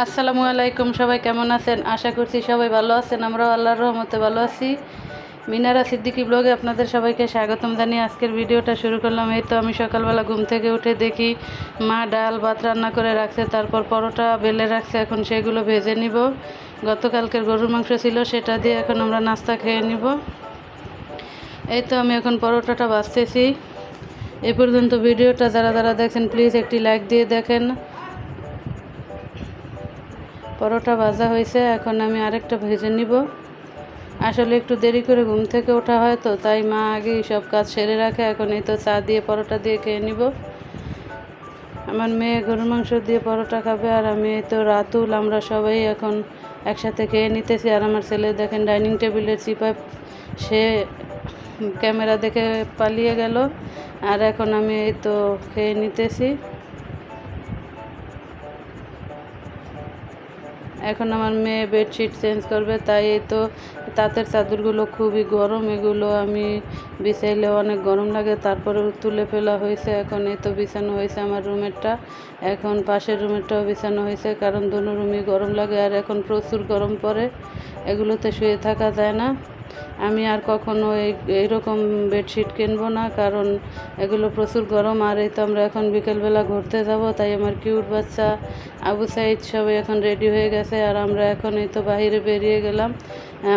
আসসালামু আলাইকুম, সবাই কেমন আছেন? আশা করছি সবাই ভালো আছেন। আমরাও আল্লাহর রহমতে ভালো আছি। মিনারা সিদ্দিকি ব্লগে আপনাদের সবাইকে স্বাগতম জানিয়ে আজকের ভিডিওটা শুরু করলাম। এই তো আমি সকালবেলা ঘুম থেকে উঠে দেখি মা ডাল ভাত রান্না করে রাখছে, তারপর পরোটা বেলে রাখছে, এখন সেগুলো ভেজে নিব। গতকালকের গরুর মাংস ছিল, সেটা দিয়ে এখন আমরা নাস্তা খেয়ে নিব। এই তো আমি এখন পরোটাটা বাছতেছি এ পর্যন্ত ভিডিওটা যারা যারা দেখছেন, প্লিজ একটি লাইক দিয়ে দেখেন। পরোটা ভাজা হয়েছে, এখন আমি আরেকটা ভেজে নিব। আসলে একটু দেরি করে ঘুম থেকে ওঠা হয় তো, তাই মা আগেই সব কাজ সেরে রাখে, এখন এই তো চা দিয়ে পরোটা দিয়ে খেয়ে নিব। আমার মেয়ে গরুর মাংস দিয়ে পরোটা খাবে আর আমি এই তো রাতুল, আমরা সবাই এখন একসাথে খেয়ে নিতেছি। আর আমার ছেলে দেখেন ডাইনিং টেবিলের চিপায়, সে ক্যামেরা দেখে পালিয়ে গেল। আর এখন আমি এই তো খেয়ে নিতেছি। এখন আমার মেয়ে বেডশিট চেঞ্জ করবে, তাই তো তাঁতের চাদরগুলো খুবই গরম, এগুলো আমি বিছাইলে অনেক গরম লাগে তারপরে তুলে ফেলা হয়েছে, এখন এই তো বিছানো হয়েছে আমার রুমেরটা, এখন পাশের রুমেরটাও বিছানো হয়েছে, কারণ দুনো রুমই গরম লাগে, আর এখন প্রচুর গরম পড়ে, এগুলোতে শুয়ে থাকা যায় না। আমি আর কখনো এই, এইরকম বেডশিট কিনবো না, কারণ এগুলো প্রচুর গরম, আর এই তো আমরা এখন বিকেলবেলা ঘুরতে যাব, তাই আমার কিউট বাচ্চা আবু সাইদ সবাই এখন রেডি হয়ে গেছে, আর আমরা এখন এই তো বাহিরে বেরিয়ে গেলাম।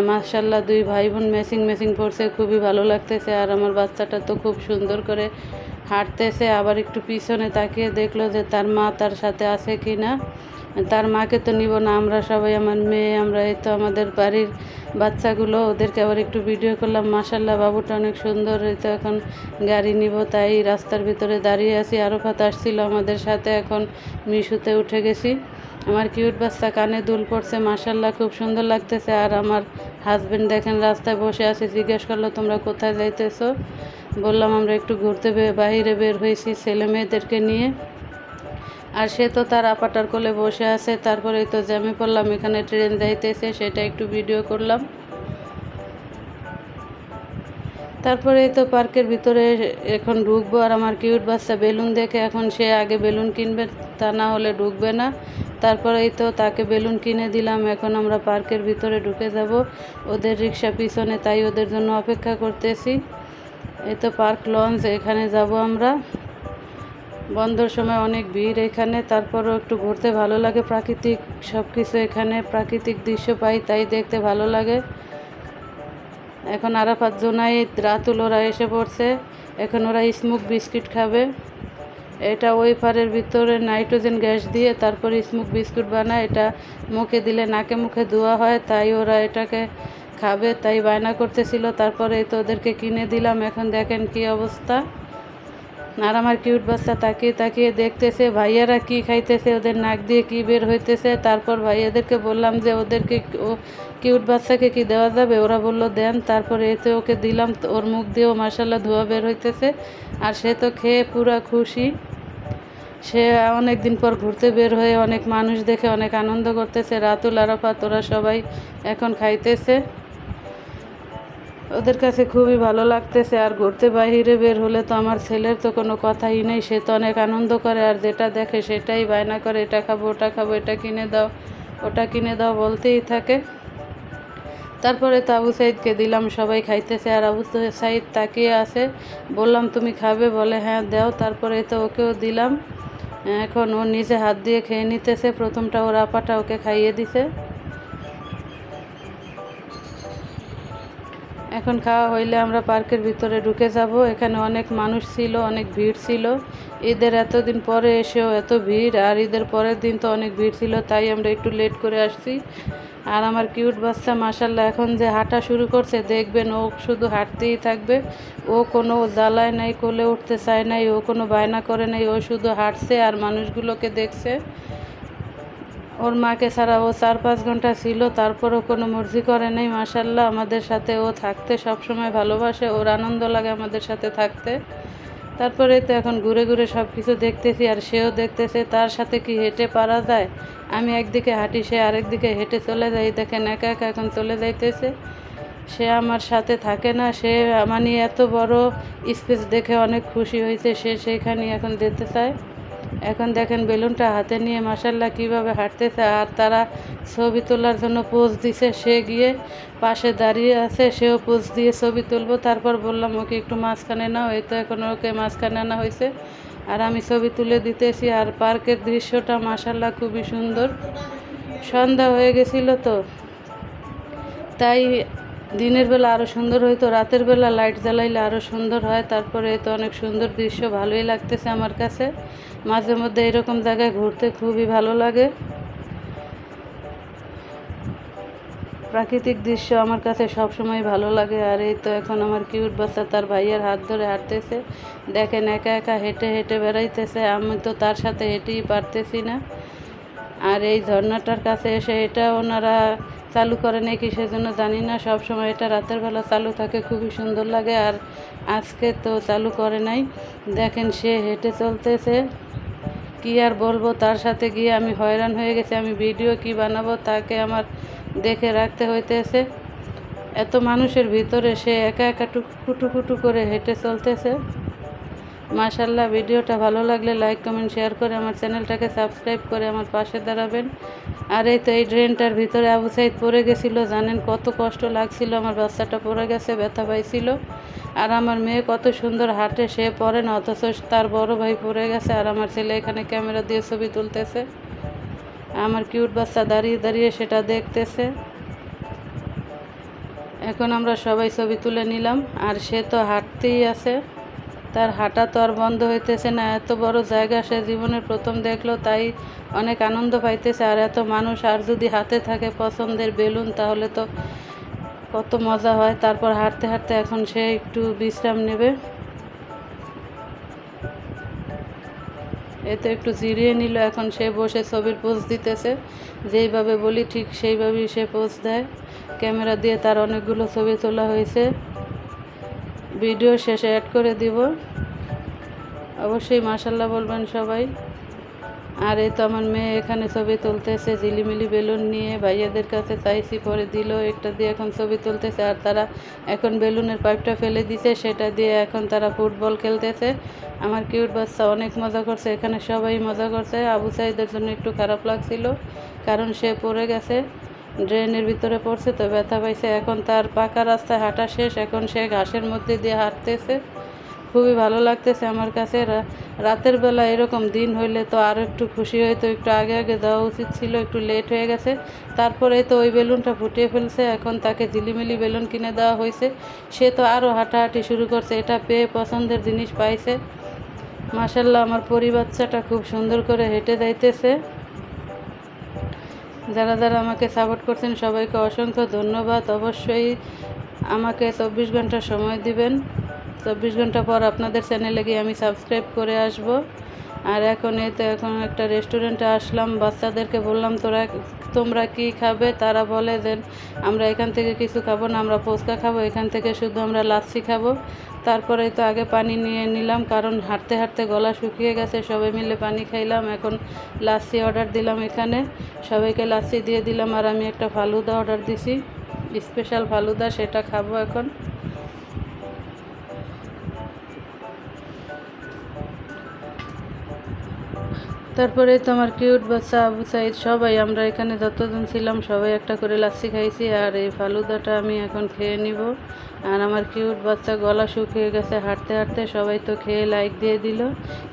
মার্শাল্লাহ দুই ভাই বোন ম্যাচিং ম্যাচিং পড়ছে খুবই ভালো লাগতেছে, আর আমার বাচ্চাটা তো খুব সুন্দর করে হাঁটতেছে, আবার একটু পিছনে তাকিয়ে দেখল যে তার মা তার সাথে আছে কি না তার মাকে তো নিব না, আমরা সবাই আমার মেয়ে, আমরা এই তো আমাদের বাড়ির বাচ্চাগুলো, ওদেরকে আবার একটু ভিডিও করলাম। মাসাল্লাহ বাবুটা অনেক সুন্দর, এই তো এখন গাড়ি নিব, তাই রাস্তার ভিতরে দাঁড়িয়ে আছি। আরও কথা আসছিল আমাদের সাথে, এখন মিশুতে উঠে গেছি। আমার কিউট বাচ্চা কানে দুল পড়ছে মাসাল্লাহ খুব সুন্দর লাগতেছে। আর আমার হাজব্যান্ড দেখেন, রাস্তায় বসে আছে, জিজ্ঞেস করল, তোমরা কোথায় যাইতেছো? বললাম, আমরা একটু ঘুরতে বাহিরে বের হয়েছি, ছেলে মেয়েদেরকে নিয়ে। আর সে তো তার আপাটার কোলে বসে আছে। তারপরে তো জ্যামে পড়লাম, এখানে ট্রেন যাইতেছে, সেটা একটু ভিডিও করলাম। তারপরে তো পার্কের ভিতরে এখন ঢুকবো আর আমার কিউট বাচ্চা বেলুন দেখে এখন সে আগে বেলুন কিনবে, তা না হলে ঢুকবে না। তারপরে এই তো তাকে বেলুন কিনে দিলাম, এখন আমরা পার্কের ভিতরে ঢুকে যাব। ওদের রিক্সা পিছনে, তাই ওদের জন্য অপেক্ষা করতেছি। এই তো পার্ক লঞ্চ, এখানে যাব আমরা। বন্ধর সময় অনেক ভিড় এখানে, তারপরও একটু ঘুরতে ভালো লাগে। প্রাকৃতিক সব কিছু এখানে, প্রাকৃতিক দৃশ্য পাই, তাই দেখতে ভালো লাগে। এখন আরাফাত জোনাই রাতুল ওরা এসে পড়ছে। এখন ওরা স্মোক বিস্কিট খাবে। এটা ওয়েফারের ভিতরে নাইট্রোজেন গ্যাস দিয়ে তারপর স্মোক বিস্কুট বানায়। এটা মুখে দিলে নাকে মুখে ধোয়া হয়, তাই ওরা এটাকে খাবে, তাই বায়না করতেছিল। তারপরে তো ওদেরকে কিনে দিলাম। এখন দেখেন কি অবস্থা। আর আমার কিউট বাচ্চা তাকিয়ে তাকিয়ে দেখতেছে, ভাইয়ারা কি খাইতেছে? ওদের নাক দিয়ে কি বের হইতেছে? তারপর ভাইয়াদেরকে বললাম যে, ওদেরকে ও কিউট বাচ্চাকে কি দেওয়া যাবে? ওরা বলল, দেন। তারপরে এতে ওকে দিলাম ওর মুখ দিয়েও মার্শাল্লাহ ধোয়া বের হইতেছে। আর সে তো খেয়ে পুরা খুশি। সে অনেক দিন পর ঘুরতে বের হয়ে অনেক মানুষ দেখে অনেক আনন্দ করতেছে। রাতুল, আরাফাত, ওরা সবাই এখন খাইতেছে। ওদের কাছে খুবই ভালো লাগতেছে, আর ঘুরতে বাহিরে বের হলে তো আমার ছেলের তো কোনো কথাই নেই, সে তো অনেক আনন্দ করে, আর যেটা দেখে সেটাই বায়না করে, এটা খাব, ওটা খাব, এটা কিনে দাও, ওটা কিনে দাও বলতেই থাকে। তারপরে তো আবু সাইদকে দিলাম, সবাই খাইতেছে, আর আবু সাইদ তাকিয়ে আছে, বললাম, তুমি খাবে? বলে হ্যাঁ দাও। তারপরে তো ওকেও দিলাম। এখন ও নিজে হাত দিয়ে খেয়ে নিতেছে, প্রথমটা ওর আপাটা ওকে খাইয়ে দিছে। এখন খাওয়া হইলে আমরা পার্কের ভিতরে ঢুকে যাব। এখানে অনেক মানুষ ছিল, অনেক ভিড় ছিল। ঈদের এতদিন পরে এসেও এত ভিড়, আর ঈদের পরের দিন তো অনেক ভিড় ছিল, তাই আমরা একটু লেট করে আসছি। আর আমার কিউট বাচ্চা মাসাল্লাহ এখন যে হাঁটা শুরু করছে, দেখবেন ও শুধু হাঁটতেই থাকবে। ও কোনো জ্বালায় নাই, কোলে উঠতে চায় নাই, ও কোনো বায়না করে নাই, ও শুধু হাঁটছে আর মানুষগুলোকে দেখছে। ওর মাকে ছাড়া ও চার পাঁচ ঘণ্টা ছিল, তারপরও কোনো মর্জি করে নেই মাসাল্লাহ আমাদের সাথে ও থাকতে সবসময় ভালোবাসে, ওর আনন্দ লাগে আমাদের সাথে থাকতে। তারপরে তো এখন ঘুরে ঘুরে সব কিছু দেখতেছি, আর সেও দেখতেছে তার সাথে কি হেঁটে পারা যায়। আমি একদিকে হাঁটি, সে আরেক দিকে হেঁটে চলে যাই দেখেন, একা একা এখন চলে যাইতেছে। সে আমার সাথে থাকে না, সে মানে এত বড় স্পেস দেখে অনেক খুশি হয়েছে, সে সেখানে এখন যেতে চায়। এখন দেখেন বেলুনটা হাতে নিয়ে মাসাল্লাহ কীভাবে হাঁটতেছে, আর তারা ছবি তোলার জন্য পোজ দিছে। সে গিয়ে পাশে দাঁড়িয়ে আছে, সেও পোজ দিয়ে ছবি তুলবো। তারপর বললাম, ওকে একটু মাঝখানে নাও। এই তো এখন ওকে মাঝখানে আনা হয়েছে। আর আমি ছবি তুলে দিতেছি, আর পার্কের দৃশ্যটা মাসাল্লাহ খুবই সুন্দর। সন্ধ্যা হয়ে গেছিল তো। তাই দিনের বেলা আরও সুন্দর হইতো রাতের বেলা লাইট জ্বালাইলে আরও সুন্দর হয়। তারপরে তো অনেক সুন্দর দৃশ্য, ভালোই লাগতেছে আমার কাছে। মাঝে মধ্যে এরকম জায়গায় ঘুরতে খুবই ভালো লাগে। প্রাকৃতিক দৃশ্য আমার কাছে সবসময় ভালো লাগে। আর এই তো এখন আমার কিউট বাচ্চা তার ভাইয়ের হাত ধরে হাঁটতেছে। দেখেন একা একা হেঁটে হেঁটে বেড়াইতেছে। আমি তো তার সাথে হেঁটেই পারতেছি না। আর এই ঝর্ণাটার কাছে এসে এটা ওনারা চালু করে নাকি সেজন্য জানি না। সব সময় এটা রাতের বেলা চালু থাকে, খুবই সুন্দর লাগে আর আজকে তো চালু করে নাই। দেখেন সে হেঁটে চলতেছে। কি আর বলব, তার সাথে গিয়ে আমি হয়রান হয়ে গেছি। আমি ভিডিও কি বানাবো তাকে আমার দেখে রাখতে হইতেছে। এত মানুষের ভিতরে সে একা একা টুকু টুকু করে হেঁটে চলতেছে। মাশাল্লাহ ভিডিওটা ভালো লাগলে লাইক কমেন্ট শেয়ার করে আমার চ্যানেলটাকে সাবস্ক্রাইব করে আমার পাশে দাঁড়াবেন। আর এই তো এই ড্রেনটার ভিতরে আবু সাইদ পড়ে গেছিল, জানেন কত কষ্ট লাগছিল, আমার বাচ্চাটা পড়ে গেছে, ব্যথা পাইছিল। আর আমার মেয়ে কত সুন্দর হাঁটে, সে পড়ে না, অথচ তার বড় ভাই পড়ে গেছে, আর আমার ছেলে এখানে ক্যামেরা দিয়ে ছবি তুলতেছে। আমার কিউট বাচ্চা দাঁড়িয়ে দাঁড়িয়ে সেটা দেখতেছে। এখন আমরা সবাই ছবি তুলে নিলাম, আর সে তো হাঁটতেই আছে। তার হাঁটা তো আর বন্ধ হইতেছে না। এত বড় জায়গা সে জীবনের প্রথম দেখল, তাই অনেক আনন্দ পাইতেছে। আর এত মানুষ, আর যদি হাতে থাকে পছন্দের বেলুন, তাহলে তো কত মজা হয়। তারপর হাঁটতে হাঁটতে এখন সে একটু বিশ্রাম নেবে। এতে একটু জিরিয়ে নিল, এখন সে বসে ছবির পোজ দিতেছে। যেইভাবে বলি ঠিক সেইভাবেই সে পোজ দেয়। ক্যামেরা দিয়ে তার অনেকগুলো ছবি তোলা হয়েছে। ভিডিও শেষে অ্যাড করে দিব। অবশ্যই মাসাল্লাহ বলবেন সবাই। আর এই তো আমার মেয়ে এখানে ছবি তুলতেছে, ঝিলিমিলি বেলুন নিয়ে ভাইয়াদের কাছে চাইছি, পরে দিল একটা দিয়ে এখন ছবি তুলতেছে। আর তারা এখন বেলুনের পাইপটা ফেলে দিছে, সেটা দিয়ে এখন তারা ফুটবল খেলতেছে। আমার কিউট বাচ্চা অনেক মজা করছে, এখানে সবাই মজা করছে। আবু সাইদের জন্য একটু খারাপ লাগছিল, কারণ সে পড়ে গেছে। ড্রেনের ভিতরে পড়ছে, তো ব্যথা পাইছে। এখন তার পাকা রাস্তায় হাঁটা শেষ। এখন সে ঘাসের মধ্যে দিয়ে হাঁটতেছে। খুবই ভালো লাগতেছে আমার কাছে। রাতের বেলা এরকম দিন হইলে তো আরও একটু খুশি হইতো। একটু আগে আগে দেওয়া উচিত ছিল, একটু লেট হয়ে গেছে। তারপরে তো ওই বেলুনটা ফুটিয়ে ফেলছে। এখন তাকে ঝিলিমিলি বেলুন কিনে দেওয়া হয়েছে সে তো আরও হাঁটাহাঁটি শুরু করছে। এটা পেয়ে পছন্দের জিনিস পাইছে। মাসাল্লাহ আমার পরিবাচ্চাটা খুব সুন্দর করে হেঁটে যাইতেছে। যারা যারা আমাকে সাপোর্ট করছেন, সবাইকে অসংখ্য ধন্যবাদ। অবশ্যই আমাকে চব্বিশ ঘণ্টা সময় দিবেন। চব্বিশ ঘণ্টা পর আপনাদের চ্যানেলে গিয়ে আমি সাবস্ক্রাইব করে আসব। আর এখন এই তো এখন একটা রেস্টুরেন্টে আসলাম, বাচ্চাদেরকে বললাম, তোরা তোমরা কি খাবে? তারা বলে যে, আমরা এখান থেকে কিছু খাব না, আমরা ফুচকা খাব, এখান থেকে শুধু আমরা লাচ্ছি খাব। তারপরে তো আগে পানি নিয়ে নিলাম, কারণ হাঁটতে হাঁটতে গলা শুকিয়ে গেছে সবাই মিলে পানি খাইলাম, এখন লাচ্ছি অর্ডার দিলাম এখানে। সবাইকে লাচ্ছি দিয়ে দিলাম, আর আমি একটা ফালুদা অর্ডার দিছি স্পেশাল ফালুদা, সেটা খাব এখন। তারপরে তো আমার কিউট বাচ্চা আবু সাইদ, সবাই আমরা এখানে যতজন ছিলাম সবাই একটা করে লাচ্ছি খাইছি আর এই ফালুদাটা আমি এখন খেয়ে নিব। আর আমার কিউট বাচ্চা গলা শুকিয়ে গেছে, হাঁটতে হাঁটতে সবাই তো খেয়ে লাইক দিয়ে দিল।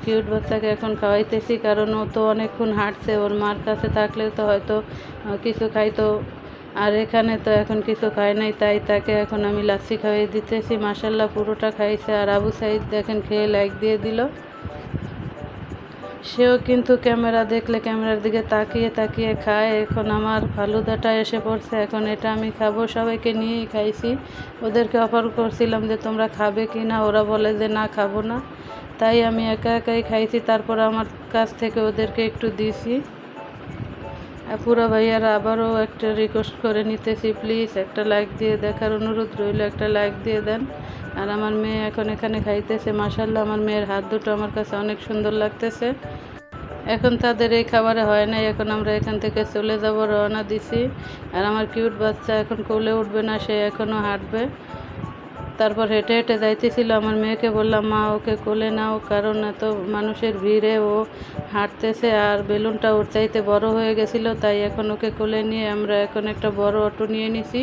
কিউট বাচ্চাকে এখন খাওয়াইতেছি কারণ ও তো অনেকক্ষণ হাঁটছে, ওর মার কাছে থাকলে তো হয়তো কিছু খাইতো। আর এখানে তো এখন কিছু খায় নাই, তাই তাকে এখন আমি লাচ্ছি খাইয়ে দিতেছি। মাসাল্লাহ পুরোটা খাইছে আর আবু সাইদ দেখেন খেয়ে লাইক দিয়ে দিল। সেও কিন্তু ক্যামেরা দেখলে ক্যামেরার দিকে তাকিয়ে তাকিয়ে খায়। এখন আমার ফালুদাটা এসে পড়ছে, এখন এটা আমি খাব, সবাইকে নিয়েই খাইছি। ওদেরকে অফার করছিলাম যে, তোমরা খাবে কি না? ওরা বলে যে, না, খাব না। তাই আমি একা একাই খাইছি। তারপর আমার কাছ থেকে ওদেরকে একটু দিছি। পুরো ভাইয়ারা, আবারও একটা রিকোয়েস্ট করে নিতেছি প্লিজ একটা লাইক দিয়ে দেখার অনুরোধ রইল, একটা লাইক দিয়ে দেন। আর আমার মেয়ে এখন এখানে খাইতেছে মাসাল্লাহ আমার মেয়ের হাত দুটো আমার কাছে অনেক সুন্দর লাগতেছে। এখন তাদের এই খাবারে হয় নাই, এখন আমরা এখান থেকে চলে যাব, রওনা দিছি। আর আমার কিউট বাচ্চা এখন কোলে উঠবে না, সে এখনও হাঁটবে। তারপর হেঁটে হেঁটে যাইতেছিল। আমার মেয়েকে বললাম, মা, ওকে কোলে নাও, কারণ এত মানুষের ভিড়ে ও হাঁটতেছে আর বেলুনটা ওর চাইতে বড় হয়ে গেছিল, তাই এখন ওকে কোলে নিয়ে আমরা এখন একটা বড় অটো নিয়ে নিছি।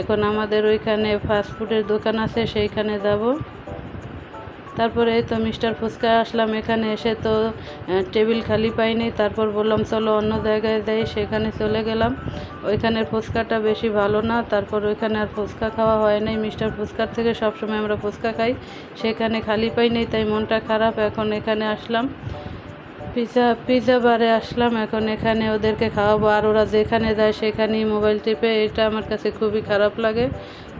এখন আমাদের ওইখানে ফাস্টফুডের দোকান আছে, সেইখানে যাব। তারপরে তো মিস্টার ফুচকা আসলাম এখানে এসে তো টেবিল খালি পাইনি। তারপর বললাম, চলো অন্য জায়গায় যাই। সেখানে চলে গেলাম। ওইখানের ফুচকাটা বেশি ভালো না। তারপর ওইখানে আর ফুচকা খাওয়া হয় নাই। মিস্টার ফুচকার থেকে সবসময় আমরা ফুচকা খাই। সেখানে খালি পাইনি, তাই মনটা খারাপ। এখন এখানে আসলাম। পিৎজা পিৎজা বারে আসলাম, এখন এখানে ওদেরকে খাওয়াবো। আর ওরা যেখানে যায় সেখানেই মোবাইল টিপে, এটা আমার কাছে খুবই খারাপ লাগে।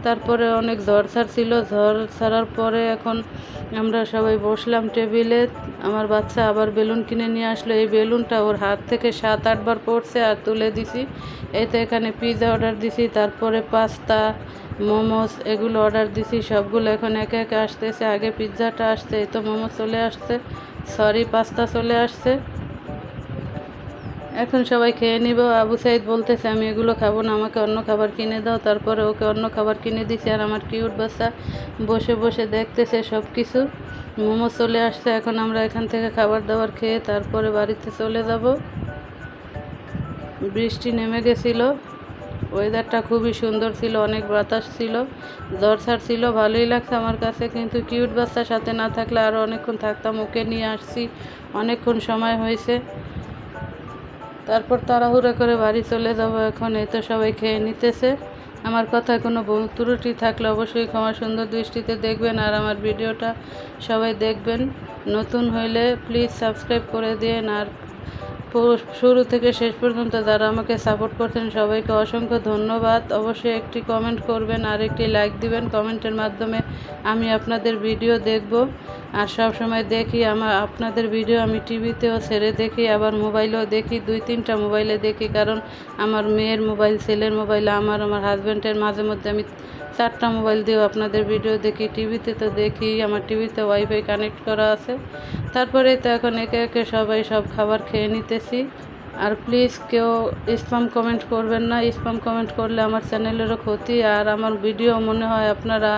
তারপরে অনেক ঝড় ছাড়ছিল ঝড় ছাড়ার পরে এখন আমরা সবাই বসলাম টেবিলে। আমার বাচ্চা আবার বেলুন কিনে নিয়ে আসলো। এই বেলুনটা ওর হাত থেকে সাত আটবার পড়ছে আর তুলে দিছি। এতে এখানে পিৎজা অর্ডার দিছি। তারপরে পাস্তা, মোমোস এগুলো অর্ডার দিছি। সবগুলো এখন একে একে আসতেছে। আগে পিৎজাটা আসছে তো মোমো চলে আসছে। সরি পাস্তা চলে আসছে। এখন সবাই খেয়ে নিব। আবু সাইদ বলতেছে, আমি এগুলো খাব না, আমাকে অন্য খাবার কিনে দাও। তারপরে ওকে অন্য খাবার কিনে দিছি, আর আমার কিউট বাচ্চা বসে বসে দেখতেছে সব কিছু মোমো চলে আসছে, এখন আমরা এখান থেকে খাবার দাবার খেয়ে তারপরে বাড়িতে চলে যাব। বৃষ্টি নেমে গেছিল। ওয়েদারটা খুবই সুন্দর ছিল, অনেক বাতাস ছিল ঝড় ছিল, ভালোই লাগছে আমার কাছে, কিন্তু কিউট বাচ্চার সাথে না থাকলে আরও অনেকক্ষণ থাকতাম, ওকে নিয়ে আসছি, অনেকক্ষণ সময় হয়েছে। তারপর তাড়াহুড়ো করে বাড়ি চলে যাব এখন, এই তো সবাই খেয়ে নিতেছে। আমার কথায় কোনো ত্রুটি থাকলে অবশ্যই ক্ষমা সুন্দর দৃষ্টিতে দেখবেন, আর আমার ভিডিওটা সবাই দেখবেন। নতুন হইলে প্লিজ সাবস্ক্রাইব করে দিন আর শুরু থেকে শেষ পর্যন্ত যারা আমাকে সাপোর্ট করছেন, সবাইকে অসংখ্য ধন্যবাদ। অবশ্যই একটি কমেন্ট করবেন, আর একটি লাইক দিবেন। কমেন্টের মাধ্যমে আমি আপনাদের ভিডিও দেখব। আর সব সময় দেখি আমার আপনাদের ভিডিও আমি টিভিতেও ছেড়ে দেখি, আবার মোবাইলেও দেখি, দুই তিনটা মোবাইলে দেখি। কারণ আমার মেয়ের মোবাইল ছেলের মোবাইল আমার আমার হাজব্যান্ডের মাঝে মধ্যে আমি চারটা মোবাইল দিয়েও আপনাদের ভিডিও দেখি, টিভিতে তো দেখি, আমার টিভিতে ওয়াইফাই কানেক্ট করা আছে। তারপরে তো এখন একে একে সবাই সব খাবার খেয়ে নিতেছি। আর প্লিজ কেউ স্পাম কমেন্ট করবেন না। স্পাম কমেন্ট করলে আমার চ্যানেলেরও ক্ষতি। আর আমার ভিডিও মনে হয় আপনারা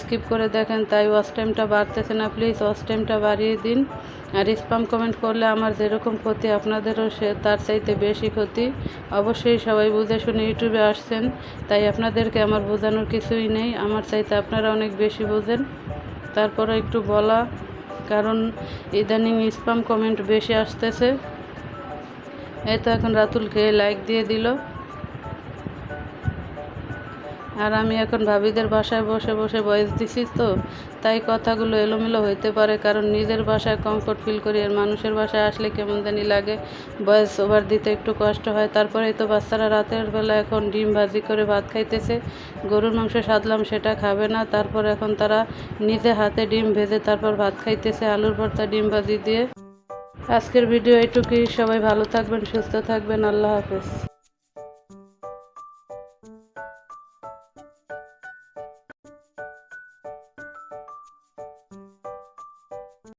স্কিপ করে দেখেন, তাই ওয়াচ টাইমটা বাড়তেছে না। প্লিজ ওয়াচ টাইমটা বাড়িয়ে দিন। আর স্পাম কমেন্ট করলে আমার যেরকম ক্ষতি, আপনাদেরও সে তার চাইতে বেশি ক্ষতি। অবশ্যই সবাই বুঝে শুনে ইউটিউবে আসছেন, তাই আপনাদেরকে আমার বোঝানোর কিছুই নেই। আমার চাইতে আপনারা অনেক বেশি বোঝেন। তারপরে একটু বলা, কারণ ইদানিং স্পাম কমেন্ট বেশি আসতেছে। এই তো এখন রাতুল খেয়ে লাইক দিয়ে দিল। আর আমি এখন ভাবিদের বাসায় বসে বসে বয়স দিছি তো, তাই কথাগুলো এলোমেলো হইতে পারে, কারণ নিজের বাসায় কমফোর্ট ফিল করি আর মানুষের বাসায় আসলে কেমন জানি লাগে। বয়স ওভার দিতে একটু কষ্ট হয় তারপরে তো বাচ্চারা রাতের বেলা এখন ডিম ভাজি করে ভাত খাইতেছে। গরুর মাংস সাধলাম, সেটা খাবে না, তারপর এখন তারা নিজে হাতে ডিম ভেজে তারপর ভাত খাইতেছে, আলুর ভর্তা ডিম ভাজি দিয়ে। আজকের ভিডিও এটুকুই। সবাই ভালো থাকবেন সুস্থ থাকবেন। আল্লাহ হাফেজ।